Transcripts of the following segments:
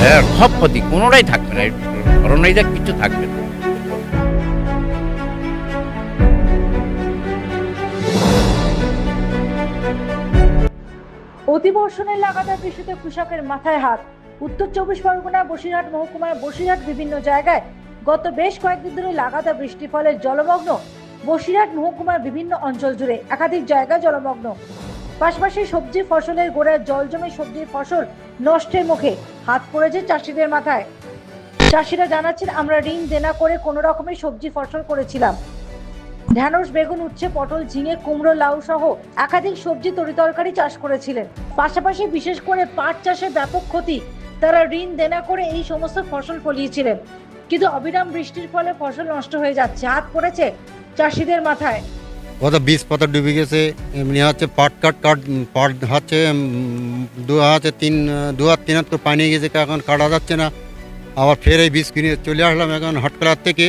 হ্যাঁ সব ক্ষতি কোনোটাই থাকবে না কিছু থাকবে। না অতিবর্ষণের লাগাতার বৃষ্টিতে কৃষকের মাথায় হাত। উত্তর চব্বিশ পরগনা, বসিরহাট মহকুমার বসিরহাট বিভিন্ন জায়গায় গত বেশ কয়েকদিন ধরে লাগাতার বৃষ্টির ফলে জলমগ্ন বসিরহাট মহকুমার বিভিন্ন অঞ্চল জুড়ে একাধিক জায়গা জলমগ্ন। পাশাপাশি সবজি ফসলের গোড়ায় জল জমে সবজির ফসল নষ্টের মুখে হাত পড়েছে চাষিদের মাথায়। চাষিরা জানাচ্ছেন, আমরা ঋণ দেনা করে কোনো রকমের সবজি ফসল করেছিলাম। ঢ্যাঁড়স, বেগুন, উচ্ছে, পটল, ঝিঙে, কুমড়ো, লাউ সহ একাধিক সবজি তরিতরকারি চাষ করেছিলেন। পাশাপাশি বিশেষ করে পাট চাষে ব্যাপক ক্ষতি। তারা ঋণ দেনা করে এই সমস্ত ফসল ফলিয়েছিলেন। কিন্তু অবিরাম বৃষ্টির ফলে ফসল নষ্ট হয়ে যাচ্ছে, হাত পড়েছে চাষিদের মাথায়। কত বীজ পাতা ডুবে গেছে এমনি হচ্ছে পাট কাট কাট পাট হচ্ছে দু হাতে তিন, দু হাত তিন হাত করে পানি গেছে, এখন কাটা যাচ্ছে না। আবার ফের এই বীজ কিনে চলে আসলাম এখন হটকলার থেকে।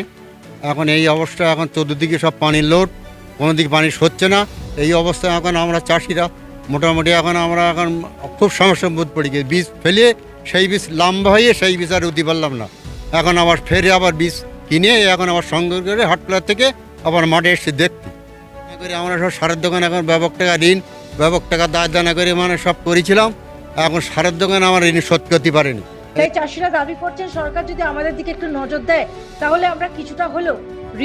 এখন এই অবস্থা, এখন চতুর্দিকে সব পানির লোড, কোনো দিকে পানি সরছে না। এই অবস্থায় এখন আমরা চাষিরা, মোটামুটি এখন আমরা এখন খুব সমস্যার বোধ পড়ে গেছি। বীজ ফেলে সেই বীজ লম্বা হয়ে সেই বীজ আর উঠতে পারলাম না। এখন আবার ফেরে আবার বীজ কিনে এখন আবার সংগ্রহ করে হটকলার থেকে আবার মাঠে এসে দেখতে করি আমরা সব সারের দোকান এখন ব্যাপক টাকা ঋণ ব্যাপক টাকা দায় দানা করে মানে সব করেছিলাম। এখন সারের দোকান আমার ঋণ শোধ করতে পারেনি। তাই চাষিরা দাবি করছেন, সরকার যদি আমাদের দিকে একটু নজর দেয়, তাহলে আমরা কিছুটা হলেও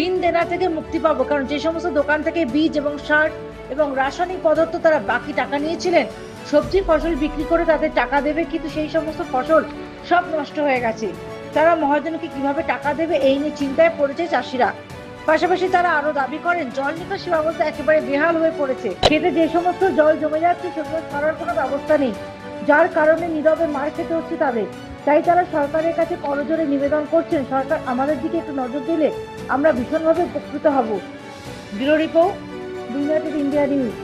ঋণ দেনা থেকে মুক্তি পাবো। কারণ যে সমস্ত দোকান থেকে বীজ এবং সার এবং রাসায়নিক পদার্থ তারা বাকি টাকা নিয়েছিলেন, সবজি ফসল বিক্রি করে তাদের টাকা দেবে, কিন্তু সেই সমস্ত ফসল সব নষ্ট হয়ে গেছে। তারা মহাজনকে কীভাবে টাকা দেবে, এই নিয়ে চিন্তায় পড়েছে চাষিরা। পাশাপাশি তারা আরও দাবি করেন, জল নিকাশি ব্যবস্থা একেবারে বেহাল হয়ে পড়েছে। খেতে যে সমস্ত জল জমে যাচ্ছে, সেগুলো ছাড়ার কোনো ব্যবস্থা নেই। যার কারণে নীরবে মার খেতে হচ্ছে তাদের। তাই তারা সরকারের কাছে করজোরে নিবেদন করছেন, সরকার আমাদের দিকে একটু নজর দিলে আমরা ভীষণভাবে উপকৃত হব। Bureau report united India news.